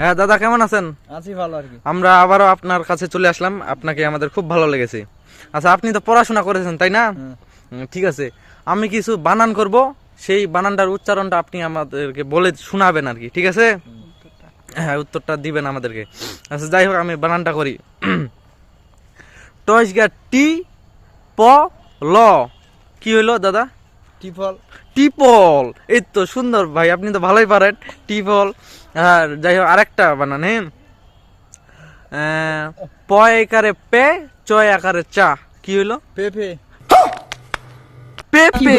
হ্যাঁ দাদা কেমন আছেন? আছি ভালো আর কি। আমরা আবারও আপনার কাছে চলে আসলাম। আপনাকে আমাদের খুব ভালো লেগেছে। আচ্ছা আপনি তো পড়াশোনা করেছেন তাই না। হুম, ঠিক আছে। আমি কিছু বানান করব। সেই বানানটার উচ্চারণটা আপনি আমাদেরকে বলে শোনাবেন আর কি ঠিক আছে? হ্যাঁ উত্তরটা দিবেন আমাদেরকে। আচ্ছা যাই হোক আমি বানানটা করি। টয়েস গা টি প ল। কি হইল দাদা? টিফল টিপল। এই তো সুন্দর ভাই আপনি তো ভালোই পারেন। টিপল। আর যাই হোক আরেকটা বানান হ্যাঁ। আহ, প একারে পে চয় আকারে চা। কি হইল? পেপে। পেপে।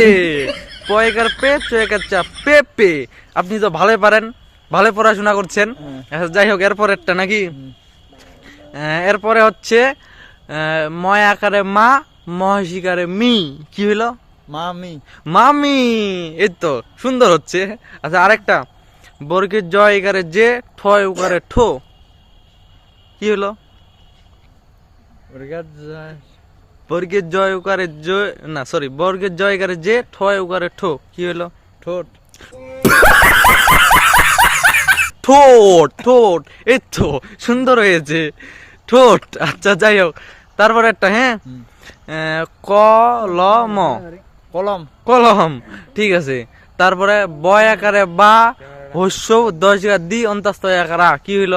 প একার পে চয় একার চা। পেপে। আপনি তো ভালোই পারেন ভালো পড়াশোনা করছেন। হ্যাঁ। আচ্ছা, যাই হোক এরপরেরটা নাকি? এরপরে হচ্ছে ময় আকারে মা মহিষিকারে মি। কি হইল? মামি। মামি এই তো সুন্দর হচ্ছে। আচ্ছা আরেকটা। বর্গের জয় এগারে যে ঠয় উকারে ঠো। কি হলো? বর্গের জয়। উকারে জয় না সরি বর্গের জয় এগারে যে ঠয় উকারে ঠো। কি হলো? ঠোঁট। ঠোঁট ঠোঁট এই তো সুন্দর হয়েছে। ঠোঁট আচ্ছা যাই হোক। তারপর একটা হ্যাঁ? কলম কলম? কলম ঠিক আছে। তারপরে বয় আকারে বা হস্য দশ জায়গা দি অন্তস্ত আকারা কি হইল?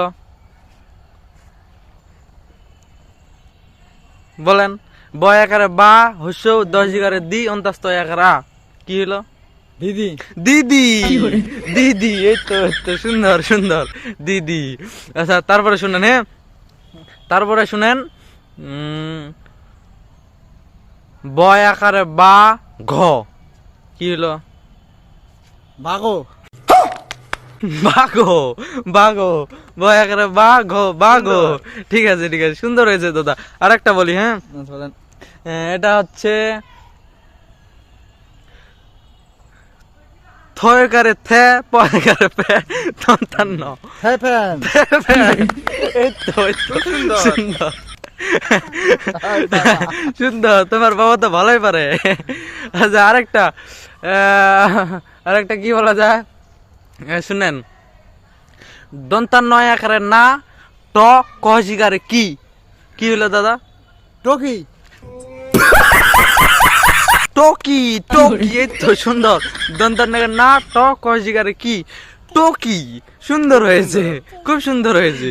বলেন বয় আকারে বা হস্য দশ জায়গারে দি অন্তস্ত আকারা কি হইল? দিদি। দিদি। দিদি এই তো সুন্দর সুন্দর। দিদি। আচ্ছা তারপরে শুনেন হ্যাঁ? তারপরে শুনেন উম, বয় আকারে বা ঘ। কি হলো? বাঘো। বাঘো বয় আকারে বা বাঘো। ঠিক আছে ঠিক আছে সুন্দর হয়েছে দাদা। আরেকটা বলি হ্যাঁ? বলেন। এটা হচ্ছে থয়কারে থে পয়কারে পে তন্তান্ন। হ্যাঁ এই তো সুন্দর। সুন্দর তোমার বাবা তো ভালোই পারে। আচ্ছা আরেকটা আরেকটা কি বলা যায়? এ, দন্তার দন্তান্ন আকারে না ট কহজিকারে কি? কি হলো দাদা? টকি। টকি টকি এই তো সুন্দর। দন্তান্নগর না ট কহজিকারে কি? টকি। সুন্দর হয়েছে খুব সুন্দর হয়েছে।